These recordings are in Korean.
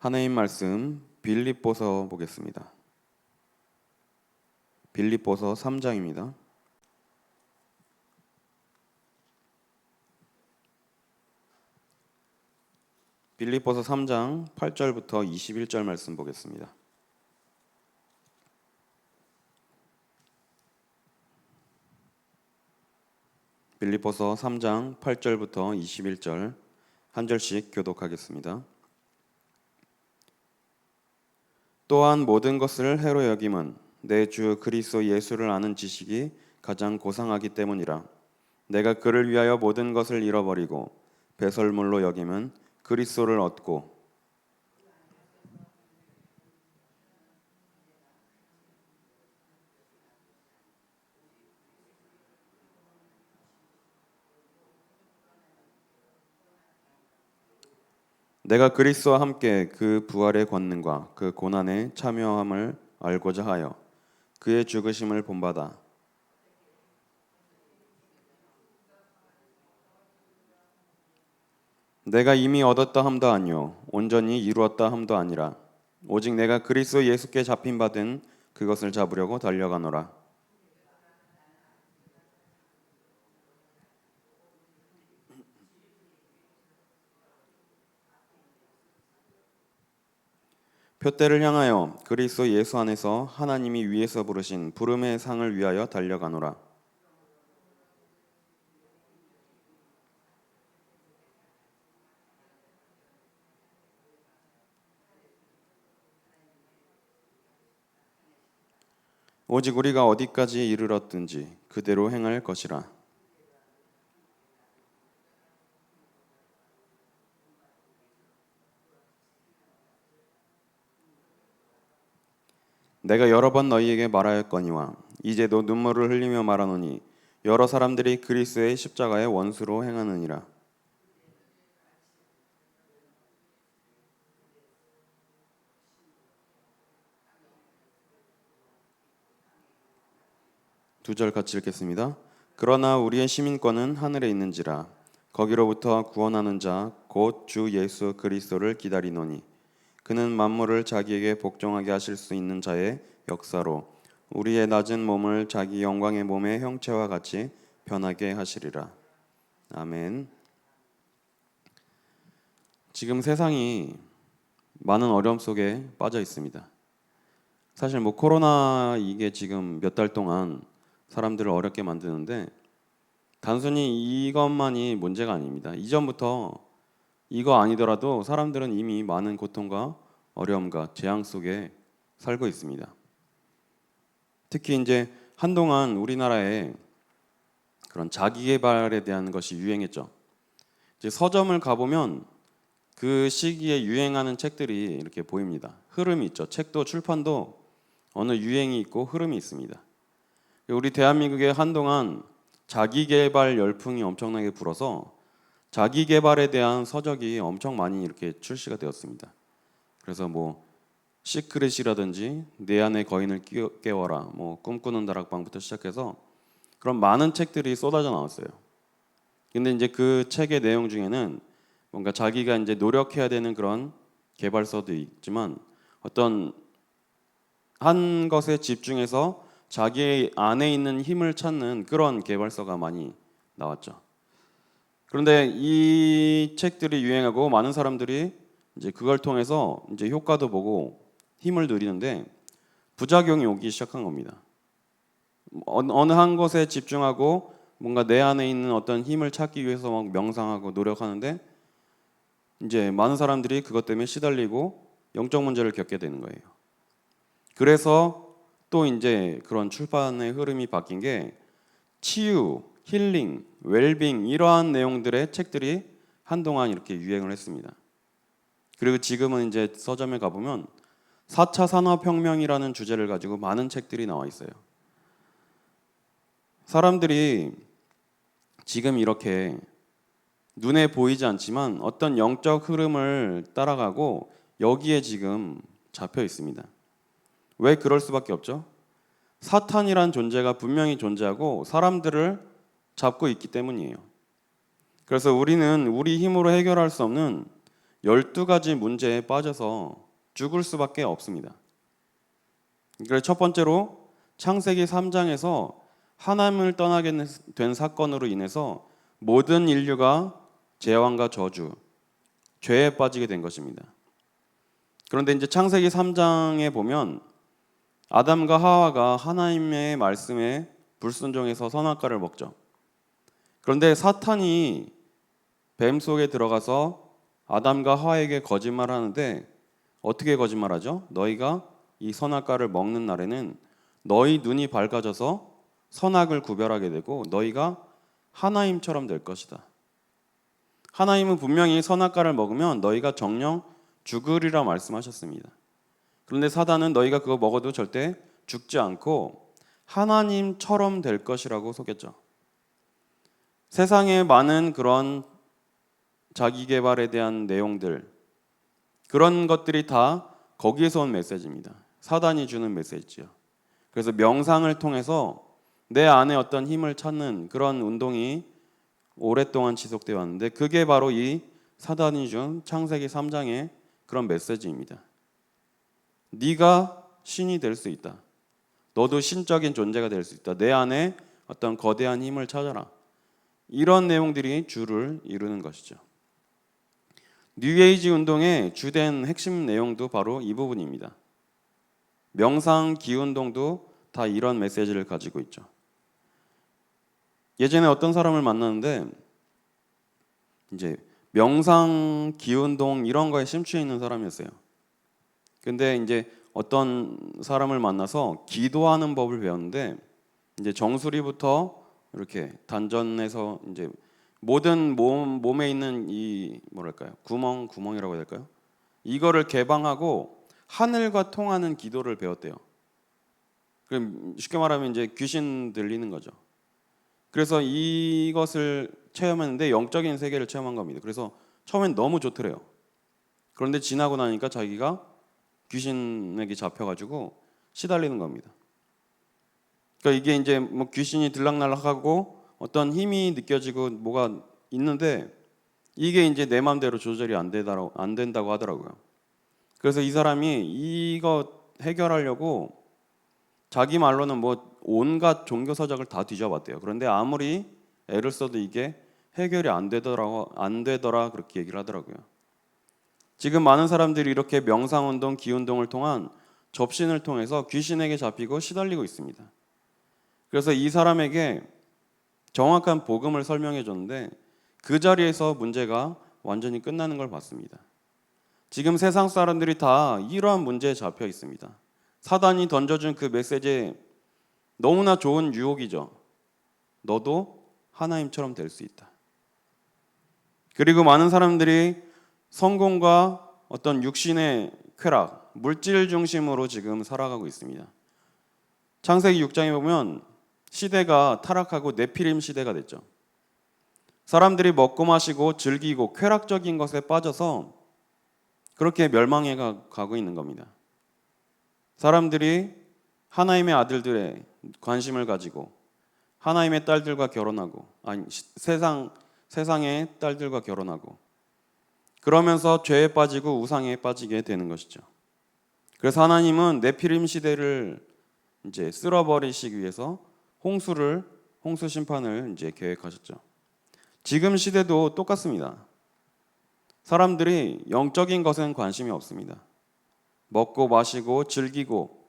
하나님 말씀 빌립보서 보겠습니다. 빌립보서 3장입니다. 빌립보서 3장 8절부터 21절 말씀 보겠습니다. 빌립보서 3장 8절부터 21절 한 절씩 교독하겠습니다. 또한 모든 것을 해로 여김은 내 주 그리스도 예수를 아는 지식이 가장 고상하기 때문이라. 내가 그를 위하여 모든 것을 잃어버리고 배설물로 여김은 그리스도를 얻고 내가 그리스도와 함께 그 부활의 권능과 그 고난에 참여함을 알고자 하여 그의 죽으심을 본받아. 내가 이미 얻었다 함도 아니요 온전히 이루었다 함도 아니라 오직 내가 그리스도 예수께 잡힌 바된 그것을 잡으려고 달려가노라 표대를 향하여 그리스도 예수 안에서 하나님이 위에서 부르신 부름의 상을 위하여 달려가노라 오직 우리가 어디까지 이르렀든지 그대로 행할 것이라. 내가 여러 번 너희에게 말하였거니와 이제도 눈물을 흘리며 말하노니 여러 사람들이 그리스의 십자가의 원수로 행하느니라. 두 절 같이 읽겠습니다. 그러나 우리의 시민권은 하늘에 있는지라 거기로부터 구원하는 자 곧 주 예수 그리스도를 기다리노니 그는 만물을 자기에게 복종하게 하실 수 있는 자의 역사로 우리의 낮은 몸을 자기 영광의 몸의 형체와 같이 변하게 하시리라. 아멘. 지금 세상이 많은 어려움 속에 빠져 있습니다. 사실 뭐 코로나 이게 지금 몇 달 동안 사람들을 어렵게 만드는데 단순히 이것만이 문제가 아닙니다. 이전부터 이거 아니더라도 사람들은 이미 많은 고통과 어려움과 재앙 속에 살고 있습니다. 특히 이제 한동안 우리나라에 그런 자기 개발에 대한 것이 유행했죠. 이제 서점을 가보면 그 시기에 유행하는 책들이 이렇게 보입니다. 흐름이 있죠. 책도 출판도 어느 유행이 있고 흐름이 있습니다. 우리 대한민국에 한동안 자기 개발 열풍이 엄청나게 불어서 자기 개발에 대한 서적이 엄청 많이 이렇게 출시가 되었습니다. 그래서 뭐 시크릿이라든지 내 안의 거인을 깨워라, 뭐 꿈꾸는 다락방부터 시작해서 그런 많은 책들이 쏟아져 나왔어요. 근데 이제 그 책의 내용 중에는 뭔가 자기가 이제 노력해야 되는 그런 개발서도 있지만 어떤 한 것에 집중해서 자기 안에 있는 힘을 찾는 그런 개발서가 많이 나왔죠. 그런데 이 책들이 유행하고 많은 사람들이 이제 그걸 통해서 이제 효과도 보고 힘을 누리는데 부작용이 오기 시작한 겁니다. 어느 한 것에 집중하고 뭔가 내 안에 있는 어떤 힘을 찾기 위해서 막 명상하고 노력하는데 이제 많은 사람들이 그것 때문에 시달리고 영적 문제를 겪게 되는 거예요. 그래서 또 이제 그런 출판의 흐름이 바뀐 게 치유, 힐링, 웰빙 이러한 내용들의 책들이 한동안 이렇게 유행을 했습니다. 그리고 지금은 이제 서점에 가보면 4차 산업혁명이라는 주제를 가지고 많은 책들이 나와 있어요. 사람들이 지금 이렇게 눈에 보이지 않지만 어떤 영적 흐름을 따라가고 여기에 지금 잡혀 있습니다. 왜 그럴 수밖에 없죠? 사탄이란 존재가 분명히 존재하고 사람들을 잡고 있기 때문이에요. 그래서 우리는 우리 힘으로 해결할 수 없는 12가지 문제에 빠져서 죽을 수밖에 없습니다. 그래서 첫 번째로 창세기 3장에서 하나님을 떠나게 된 사건으로 인해서 모든 인류가 재앙과 저주, 죄에 빠지게 된 것입니다. 그런데 이제 창세기 3장에 보면 아담과 하와가 하나님의 말씀에 불순종해서 선악과를 먹죠. 그런데 사탄이 뱀 속에 들어가서 아담과 하와에게 거짓말하는데 어떻게 거짓말하죠? 너희가 이 선악과를 먹는 날에는 너희 눈이 밝아져서 선악을 구별하게 되고 너희가 하나님처럼 될 것이다. 하나님은 분명히 선악과를 먹으면 너희가 정령 죽으리라 말씀하셨습니다. 그런데 사단은 너희가 그거 먹어도 절대 죽지 않고 하나님처럼 될 것이라고 속였죠. 세상에 많은 그런 자기 개발에 대한 내용들 그런 것들이 다 거기에서 온 메시지입니다. 사단이 주는 메시지죠. 그래서 명상을 통해서 내 안에 어떤 힘을 찾는 그런 운동이 오랫동안 지속되어 왔는데 그게 바로 이 사단이 준 창세기 3장의 그런 메시지입니다. 네가 신이 될 수 있다. 너도 신적인 존재가 될 수 있다. 내 안에 어떤 거대한 힘을 찾아라. 이런 내용들이 주를 이루는 것이죠. 뉴에이지 운동의 주된 핵심 내용도 바로 이 부분입니다. 명상 기운동도 다 이런 메시지를 가지고 있죠. 예전에 어떤 사람을 만났는데 이제 명상 기운동 이런 거에 심취해 있는 사람이었어요. 근데 이제 어떤 사람을 만나서 기도하는 법을 배웠는데 이제 정수리부터 이렇게 단전에서 이제 모든 몸 몸에 있는 이 뭐랄까요 구멍 구멍이라고 해야 될까요? 이거를 개방하고 하늘과 통하는 기도를 배웠대요. 그럼 쉽게 말하면 이제 귀신 들리는 거죠. 그래서 이것을 체험했는데 영적인 세계를 체험한 겁니다. 그래서 처음엔 너무 좋더래요. 그런데 지나고 나니까 자기가 귀신에게 잡혀가지고 시달리는 겁니다. 그러니까 이게 이제 뭐 귀신이 들락날락하고 어떤 힘이 느껴지고 뭐가 있는데 이게 이제 내 마음대로 조절이 안 되다고 안 된다고 하더라고요. 그래서 이 사람이 이거 해결하려고 자기 말로는 뭐 온갖 종교 서적을 다 뒤져봤대요. 그런데 아무리 애를 써도 이게 해결이 안 되더라 안 되더라 그렇게 얘기를 하더라고요. 지금 많은 사람들이 이렇게 명상 운동, 기 운동을 통한 접신을 통해서 귀신에게 잡히고 시달리고 있습니다. 그래서 이 사람에게 정확한 복음을 설명해 줬는데 그 자리에서 문제가 완전히 끝나는 걸 봤습니다. 지금 세상 사람들이 다 이러한 문제에 잡혀 있습니다. 사단이 던져준 그 메시지 너무나 좋은 유혹이죠. 너도 하나님처럼 될 수 있다. 그리고 많은 사람들이 성공과 어떤 육신의 쾌락, 물질 중심으로 지금 살아가고 있습니다. 창세기 6장에 보면 시대가 타락하고 네피림 시대가 됐죠. 사람들이 먹고 마시고 즐기고 쾌락적인 것에 빠져서 그렇게 멸망해 가고 있는 겁니다. 사람들이 하나님의 아들들의 관심을 가지고 하나님의 딸들과 결혼하고 아니 세상 세상의 딸들과 결혼하고 그러면서 죄에 빠지고 우상에 빠지게 되는 것이죠. 그래서 하나님은 네피림 시대를 이제 쓸어버리시기 위해서 홍수를 홍수 심판을 이제 계획하셨죠. 지금 시대도 똑같습니다. 사람들이 영적인 것엔 관심이 없습니다. 먹고 마시고 즐기고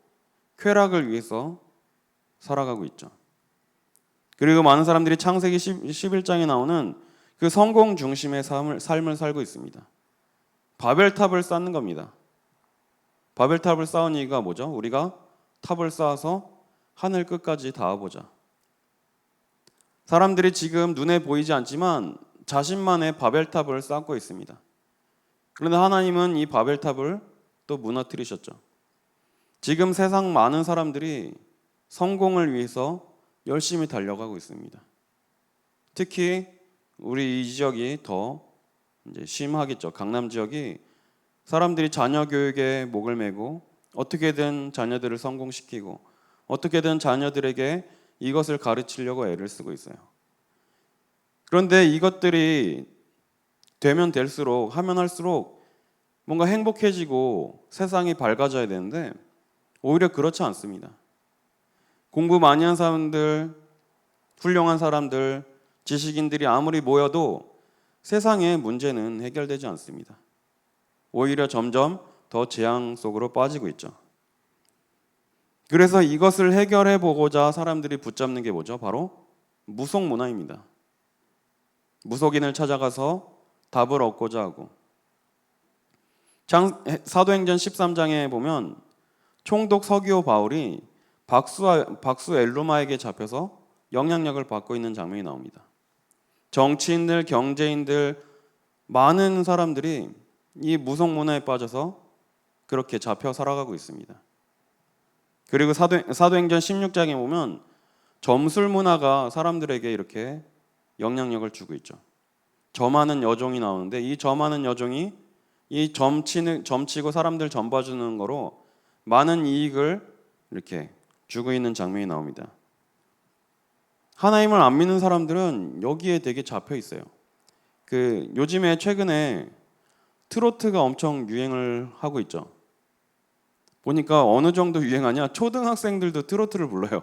쾌락을 위해서 살아가고 있죠. 그리고 많은 사람들이 창세기 11장에 나오는 그 성공 중심의 삶을, 삶을 살고 있습니다. 바벨탑을 쌓는 겁니다. 바벨탑을 쌓은 이유가 뭐죠? 우리가 탑을 쌓아서 하늘 끝까지 닿아보자. 사람들이 지금 눈에 보이지 않지만 자신만의 바벨탑을 쌓고 있습니다. 그런데 하나님은 이 바벨탑을 또 무너뜨리셨죠. 지금 세상 많은 사람들이 성공을 위해서 열심히 달려가고 있습니다. 특히 우리 이 지역이 더 이제 심하겠죠. 강남 지역이 사람들이 자녀 교육에 목을 메고 어떻게든 자녀들을 성공시키고 어떻게든 자녀들에게 이것을 가르치려고 애를 쓰고 있어요. 그런데 이것들이 되면 될수록 하면 할수록 뭔가 행복해지고 세상이 밝아져야 되는데 오히려 그렇지 않습니다. 공부 많이 한 사람들, 훌륭한 사람들, 지식인들이 아무리 모여도 세상의 문제는 해결되지 않습니다. 오히려 점점 더 재앙 속으로 빠지고 있죠. 그래서 이것을 해결해 보고자 사람들이 붙잡는 게 뭐죠? 바로 무속 문화입니다. 무속인을 찾아가서 답을 얻고자 하고 장, 사도행전 13장에 보면 총독 서기오 바울이 박수 박수 엘루마에게 잡혀서 영향력을 받고 있는 장면이 나옵니다. 정치인들, 경제인들 많은 사람들이 이 무속 문화에 빠져서 그렇게 잡혀 살아가고 있습니다. 그리고 사도, 사도 행전 16장에 보면 점술 문화가 사람들에게 이렇게 영향력을 주고 있죠. 점하는 여종이 나오는데 이 점하는 여종이 이 점치는 점치고 사람들 점 봐주는 거로 많은 이익을 이렇게 주고 있는 장면이 나옵니다. 하나님을 안 믿는 사람들은 여기에 되게 잡혀 있어요. 그 요즘에 최근에 트로트가 엄청 유행을 하고 있죠. 보니까 어느 정도 유행하냐? 초등학생들도 트로트를 불러요.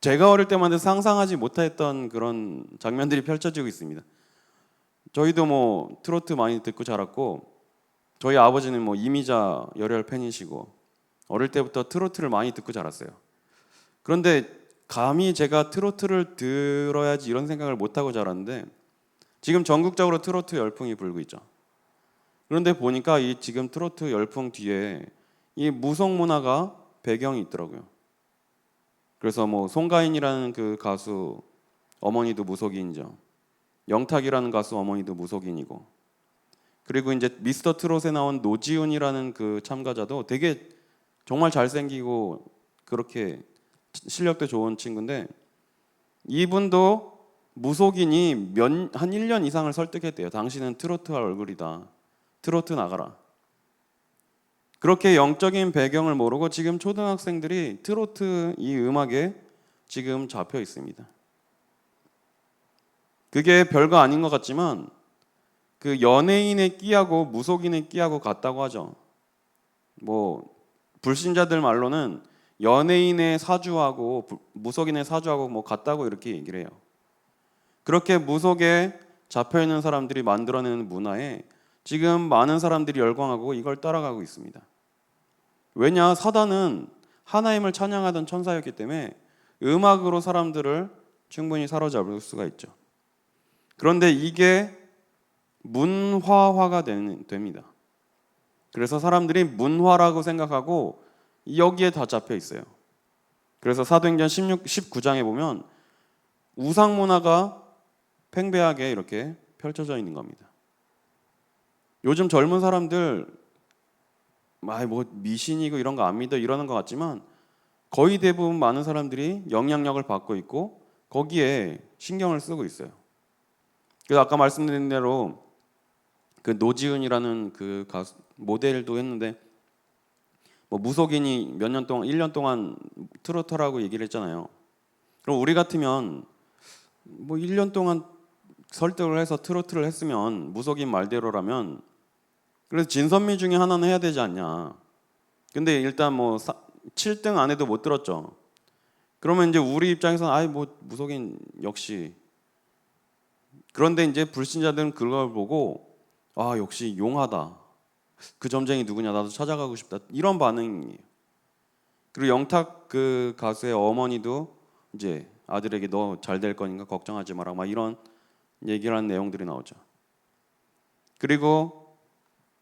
제가 어릴 때만 해도 상상하지 못했던 그런 장면들이 펼쳐지고 있습니다. 저희도 뭐 트로트 많이 듣고 자랐고 저희 아버지는 뭐 이미자 열혈 팬이시고 어릴 때부터 트로트를 많이 듣고 자랐어요. 그런데 감히 제가 트로트를 들어야지 이런 생각을 못 하고 자랐는데 지금 전국적으로 트로트 열풍이 불고 있죠. 그런데 보니까 이 지금 트로트 열풍 뒤에 이 무속 문화가 배경이 있더라고요. 그래서 뭐 송가인이라는 그 가수 어머니도 무속인이죠. 영탁이라는 가수 어머니도 무속인이고 그리고 이제 미스터 트롯에 나온 노지훈이라는 그 참가자도 되게 정말 잘생기고 그렇게 실력도 좋은 친구인데 이분도 무속인이 몇, 한 1년 이상을 설득했대요. 당신은 트로트 할 얼굴이다. 트로트 나가라. 그렇게 영적인 배경을 모르고 지금 초등학생들이 트로트 이 음악에 지금 잡혀 있습니다. 그게 별거 아닌 것 같지만 그 연예인의 끼하고 무속인의 끼하고 같다고 하죠. 뭐 불신자들 말로는 연예인의 사주하고 무속인의 사주하고 뭐 같다고 이렇게 얘기를 해요. 그렇게 무속에 잡혀 있는 사람들이 만들어내는 문화에 지금 많은 사람들이 열광하고 이걸 따라가고 있습니다. 왜냐 사단은 하나님을 찬양하던 천사였기 때문에 음악으로 사람들을 충분히 사로잡을 수가 있죠. 그런데 이게 문화화가 됩니다. 그래서 사람들이 문화라고 생각하고 여기에 다 잡혀 있어요. 그래서 사도행전 16, 19장에 보면 우상 문화가 팽배하게 이렇게 펼쳐져 있는 겁니다. 요즘 젊은 사람들 뭐 미신이고 이런 거 안 믿어 이러는 것 같지만 거의 대부분 많은 사람들이 영향력을 받고 있고 거기에 신경을 쓰고 있어요. 그래서 아까 말씀드린 대로 그 노지은이라는 그 가수 모델도 했는데 뭐 무속인이 몇 년 동안 1년 동안 트로트라고 얘기를 했잖아요. 그럼 우리 같으면 뭐 1년 동안 설득을 해서 트로트를 했으면 무속인 말대로라면 그래서 진선미 중에 하나는 해야 되지 않냐. 근데 일단 뭐 7등 안에도 못 들었죠. 그러면 이제 우리 입장에서는 아이 뭐 무속인 역시 그런데 이제 불신자들은 그걸 보고 아 역시 용하다. 그 점쟁이 누구냐 나도 찾아가고 싶다. 이런 반응이에요. 그리고 영탁 그 가수의 어머니도 이제 아들에게 너 잘 될 거니까 걱정하지 마라. 막 이런 얘기를 하는 내용들이 나오죠. 그리고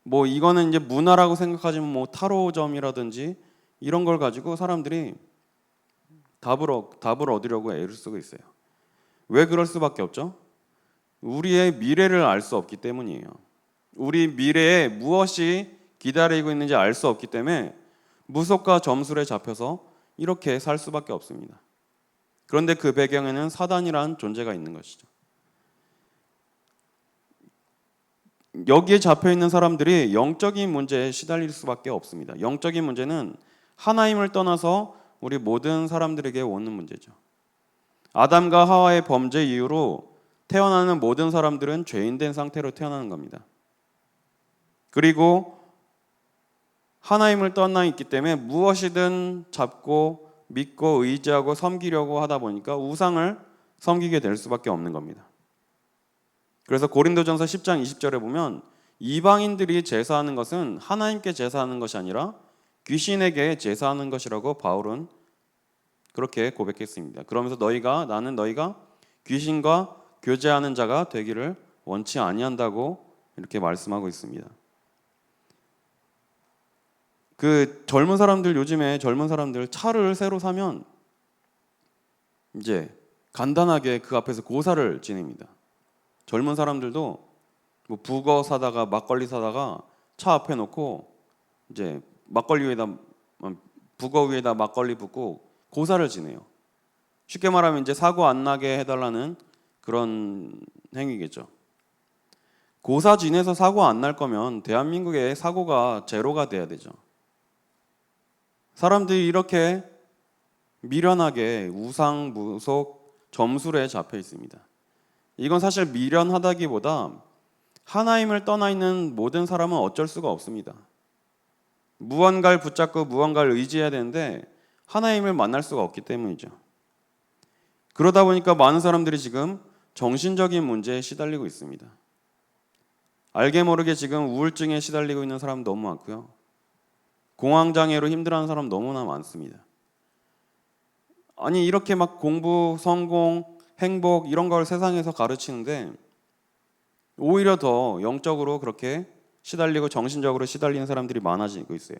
뭐 이거는 이제 문화라고 생각하지만 뭐 타로점이라든지 이런 걸 가지고 사람들이 답을 답을 얻으려고 애를 쓰고 있어요. 왜 그럴 수밖에 없죠? 우리의 미래를 알 수 없기 때문이에요. 우리 미래에 무엇이 기다리고 있는지 알 수 없기 때문에 무속과 점술에 잡혀서 이렇게 살 수밖에 없습니다. 그런데 그 배경에는 사단이란 존재가 있는 것이죠. 여기에 잡혀 있는 사람들이 영적인 문제에 시달릴 수밖에 없습니다. 영적인 문제는 하나님을 떠나서 우리 모든 사람들에게 오는 문제죠. 아담과 하와의 범죄 이후로 태어나는 모든 사람들은 죄인된 상태로 태어나는 겁니다. 그리고 하나님을 떠나 있기 때문에 무엇이든 잡고 믿고 의지하고 섬기려고 하다 보니까 우상을 섬기게 될 수밖에 없는 겁니다. 그래서 고린도전서 10장 20절에 보면 이방인들이 제사하는 것은 하나님께 제사하는 것이 아니라 귀신에게 제사하는 것이라고 바울은 그렇게 고백했습니다. 그러면서 너희가 나는 너희가 귀신과 교제하는 자가 되기를 원치 아니한다고 이렇게 말씀하고 있습니다. 그 젊은 사람들 요즘에 젊은 사람들 차를 새로 사면 이제 간단하게 그 앞에서 고사를 지냅니다. 젊은 사람들도 뭐 북어 사다가 막걸리 사다가 차 앞에 놓고 이제 막걸리 위에다 북어 위에다 막걸리 붓고 고사를 지내요. 쉽게 말하면 이제 사고 안 나게 해달라는 그런 행위겠죠. 고사 지내서 사고 안 날 거면 대한민국에 사고가 제로가 돼야 되죠. 사람들이 이렇게 미련하게 우상 무속 점술에 잡혀 있습니다. 이건 사실 미련하다기보다 하나님을 떠나 있는 모든 사람은 어쩔 수가 없습니다. 무언가를 붙잡고 무언가를 의지해야 되는데 하나님을 만날 수가 없기 때문이죠. 그러다 보니까 많은 사람들이 지금 정신적인 문제에 시달리고 있습니다. 알게 모르게 지금 우울증에 시달리고 있는 사람 너무 많고요. 공황장애로 힘들어하는 사람 너무나 많습니다. 아니 이렇게 막 공부, 성공, 행복 이런 걸 세상에서 가르치는데 오히려 더 영적으로 그렇게 시달리고 정신적으로 시달리는 사람들이 많아지고 있어요.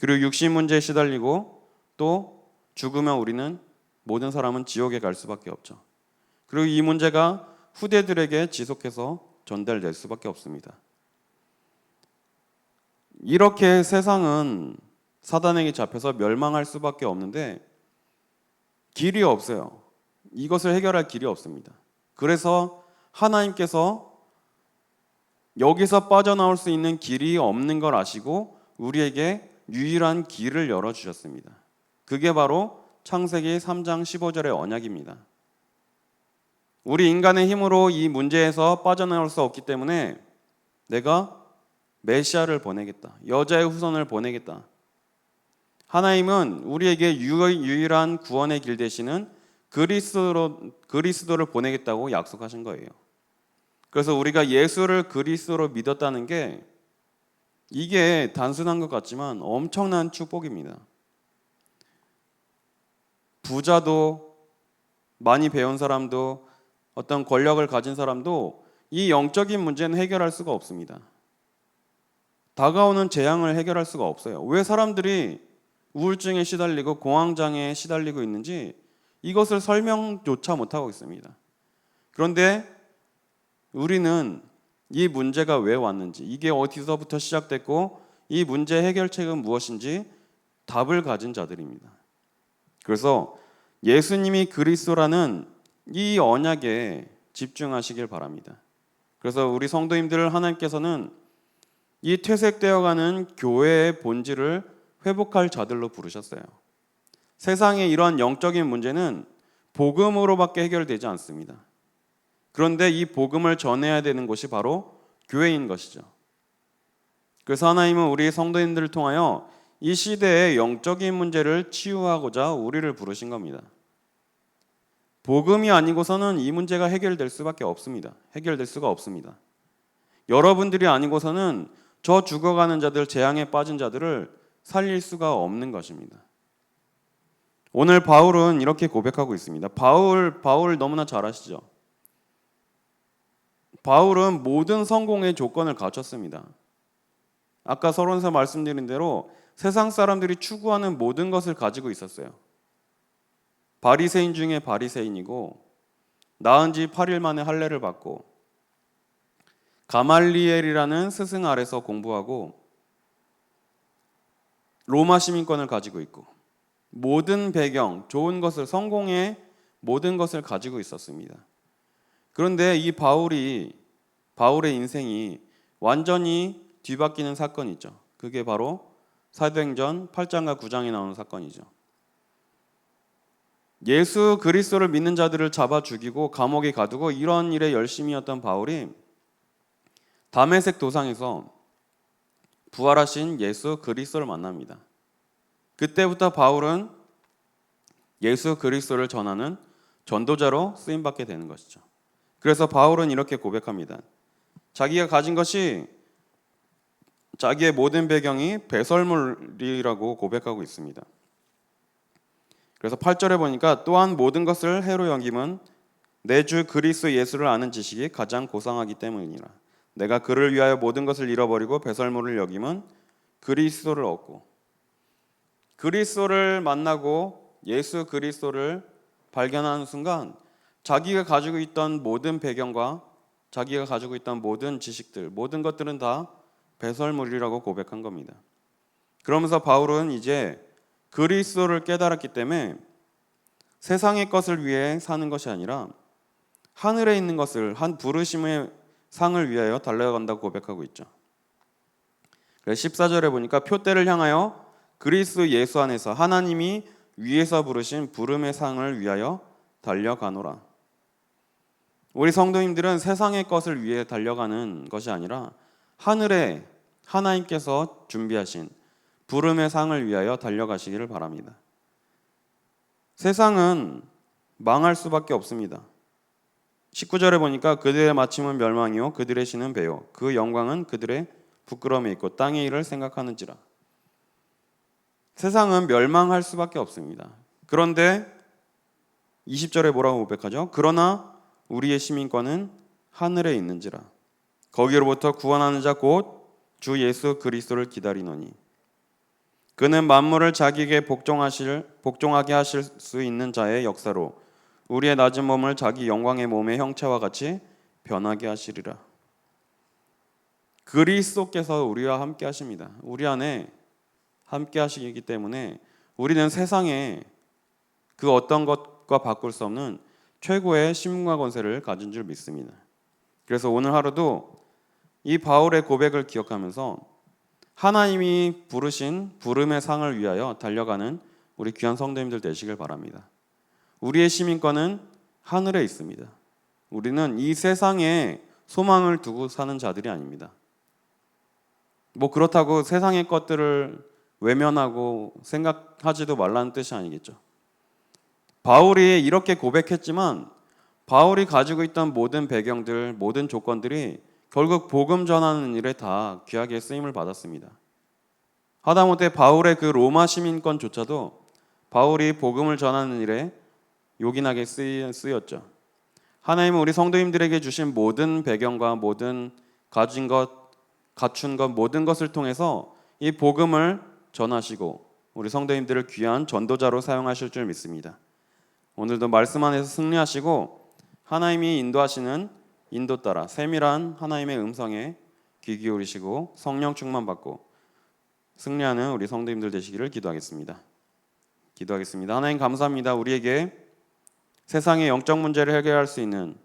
그리고 육신 문제에 시달리고 또 죽으면 우리는 모든 사람은 지옥에 갈 수밖에 없죠. 그리고 이 문제가 후대들에게 지속해서 전달될 수밖에 없습니다. 이렇게 세상은 사단에게 잡혀서 멸망할 수밖에 없는데 길이 없어요. 이것을 해결할 길이 없습니다. 그래서 하나님께서 여기서 빠져나올 수 있는 길이 없는 걸 아시고 우리에게 유일한 길을 열어 주셨습니다. 그게 바로 창세기 3장 15절의 언약입니다. 우리 인간의 힘으로 이 문제에서 빠져나올 수 없기 때문에 내가 메시아를 보내겠다. 여자의 후손을 보내겠다. 하나님은 우리에게 유일한 구원의 길 되시는 그리스도로, 그리스도를 보내겠다고 약속하신 거예요. 그래서 우리가 예수를 그리스도로 믿었다는 게 이게 단순한 것 같지만 엄청난 축복입니다. 부자도 많이 배운 사람도 어떤 권력을 가진 사람도 이 영적인 문제는 해결할 수가 없습니다. 다가오는 재앙을 해결할 수가 없어요. 왜 사람들이 우울증에 시달리고 공황장애에 시달리고 있는지 이것을 설명조차 못하고 있습니다. 그런데 우리는 이 문제가 왜 왔는지, 이게 어디서부터 시작됐고, 이 문제 해결책은 무엇인지 답을 가진 자들입니다. 그래서 예수님이 그리스도라는 이 언약에 집중하시길 바랍니다. 그래서 우리 성도님들을 하나님께서는 이 퇴색되어가는 교회의 본질을 회복할 자들로 부르셨어요. 세상의 이러한 영적인 문제는 복음으로밖에 해결되지 않습니다. 그런데 이 복음을 전해야 되는 곳이 바로 교회인 것이죠. 그래서 하나님은 우리 성도인들을 통하여 이 시대의 영적인 문제를 치유하고자 우리를 부르신 겁니다. 복음이 아니고서는 이 문제가 해결될 수밖에 없습니다. 해결될 수가 없습니다. 여러분들이 아니고서는 저 죽어가는 자들, 재앙에 빠진 자들을 살릴 수가 없는 것입니다. 오늘 바울은 이렇게 고백하고 있습니다. 바울, 바울 너무나 잘 아시죠? 바울은 모든 성공의 조건을 갖췄습니다. 아까 서론에서 말씀드린 대로 세상 사람들이 추구하는 모든 것을 가지고 있었어요. 바리새인 중에 바리새인이고 나은 지 8일 만에 할례를 받고 가말리엘이라는 스승 아래서 공부하고 로마 시민권을 가지고 있고 모든 배경, 좋은 것을 성공의 모든 것을 가지고 있었습니다. 그런데 이 바울이 바울의 인생이 완전히 뒤바뀌는 사건이 죠 그게 바로 사도행전 8장과 9장에 나오는 사건이죠. 예수 그리스도를 믿는 자들을 잡아 죽이고 감옥에 가두고 이런 일에 열심이었던 바울이 담에색 도상에서 부활하신 예수 그리스도를 만납니다. 그때부터 바울은 예수 그리스도를 전하는 전도자로 쓰임 받게 되는 것이죠. 그래서 바울은 이렇게 고백합니다. 자기가 가진 것이 자기의 모든 배경이 배설물이라고 고백하고 있습니다. 그래서 8절에 보니까 또한 모든 것을 해로 여김은 내 주 그리스도 예수를 아는 지식이 가장 고상하기 때문이라. 내가 그를 위하여 모든 것을 잃어버리고 배설물을 여김은 그리스도를 얻고 그리스도를 만나고 예수 그리스도를 발견하는 순간 자기가 가지고 있던 모든 배경과 자기가 가지고 있던 모든 지식들, 모든 것들은 다 배설물이라고 고백한 겁니다. 그러면서 바울은 이제 그리스도를 깨달았기 때문에 세상의 것을 위해 사는 것이 아니라 하늘에 있는 것을 한 부르심의 상을 위하여 달려간다고 고백하고 있죠. 그래서 14절에 보니까 표대를 향하여 그리스도 예수 안에서 하나님이 위에서 부르신 부름의 상을 위하여 달려가노라. 우리 성도님들은 세상의 것을 위해 달려가는 것이 아니라 하늘에 하나님께서 준비하신 부름의 상을 위하여 달려가시기를 바랍니다. 세상은 망할 수밖에 없습니다. 19절에 보니까 그들의 마침은 멸망이요 그들의 신은 배요 그 영광은 그들의 부끄러움에 있고 땅의 일을 생각하는지라. 세상은 멸망할 수밖에 없습니다. 그런데 20절에 뭐라고 고백하죠? 그러나 우리의 시민권은 하늘에 있는지라. 거기로부터 구원하는 자 곧 주 예수 그리스도를 기다리노니 그는 만물을 자기에게 복종하실 복종하게 하실 수 있는 자의 역사로 우리의 낮은 몸을 자기 영광의 몸의 형체와 같이 변하게 하시리라. 그리스도께서 우리와 함께 하십니다. 우리 안에 함께 하시기 때문에 우리는 세상에 그 어떤 것과 바꿀 수 없는 최고의 신문과 권세를 가진 줄 믿습니다. 그래서 오늘 하루도 이 바울의 고백을 기억하면서 하나님이 부르신 부름의 상을 위하여 달려가는 우리 귀한 성도님들 되시길 바랍니다. 우리의 시민권은 하늘에 있습니다. 우리는 이 세상에 소망을 두고 사는 자들이 아닙니다. 뭐 그렇다고 세상의 것들을 외면하고 생각하지도 말라는 뜻이 아니겠죠. 바울이 이렇게 고백했지만 바울이 가지고 있던 모든 배경들, 모든 조건들이 결국 복음 전하는 일에 다 귀하게 쓰임을 받았습니다. 하다못해 바울의 그 로마 시민권조차도 바울이 복음을 전하는 일에 요긴하게 쓰였죠. 하나님은 우리 성도님들에게 주신 모든 배경과 모든 가진 것, 갖춘 것 모든 것을 통해서 이 복음을 전하시고 우리 성도님들을 귀한 전도자로 사용하실 줄 믿습니다. 오늘도 말씀 안에서 승리하시고 하나님이 인도하시는 인도 따라 세밀한 하나님의 음성에 귀 기울이시고 성령 충만 받고 승리하는 우리 성도님들 되시기를 기도하겠습니다. 기도하겠습니다. 하나님 감사합니다. 우리에게 세상의 영적 문제를 해결할 수 있는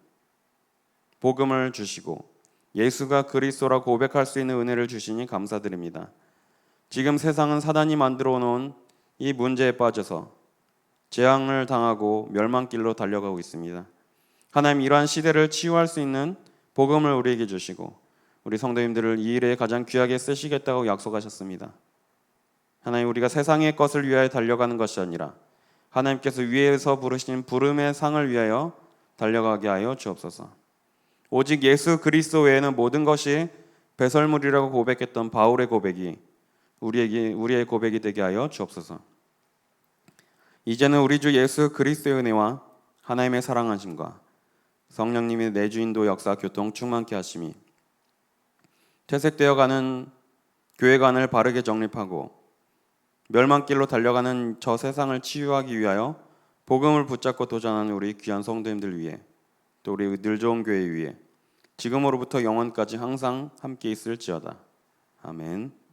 복음을 주시고 예수가 그리스도라고 고백할 수 있는 은혜를 주시니 감사드립니다. 지금 세상은 사단이 만들어 놓은 이 문제에 빠져서 재앙을 당하고 멸망길로 달려가고 있습니다. 하나님 이러한 시대를 치유할 수 있는 복음을 우리에게 주시고 우리 성도님들을 이 일에 가장 귀하게 쓰시겠다고 약속하셨습니다. 하나님 우리가 세상의 것을 위하여 달려가는 것이 아니라 하나님께서 위에서 부르신 부름의 상을 위하여 달려가게 하여 주옵소서. 오직 예수 그리스도 외에는 모든 것이 배설물이라고 고백했던 바울의 고백이 우리에게 우리의 고백이 되게 하여 주옵소서. 이제는 우리 주 예수 그리스도의 은혜와 하나님의 사랑하심과 성령님의 내주인도 역사 교통 충만케 하심이 퇴색되어 가는 교회관을 바르게 정립하고 멸망길로 달려가는 저 세상을 치유하기 위하여 복음을 붙잡고 도전하는 우리 귀한 성도님들 위해 또 우리 늘 좋은 교회 위해 지금으로부터 영원까지 항상 함께 있을지어다. 아멘.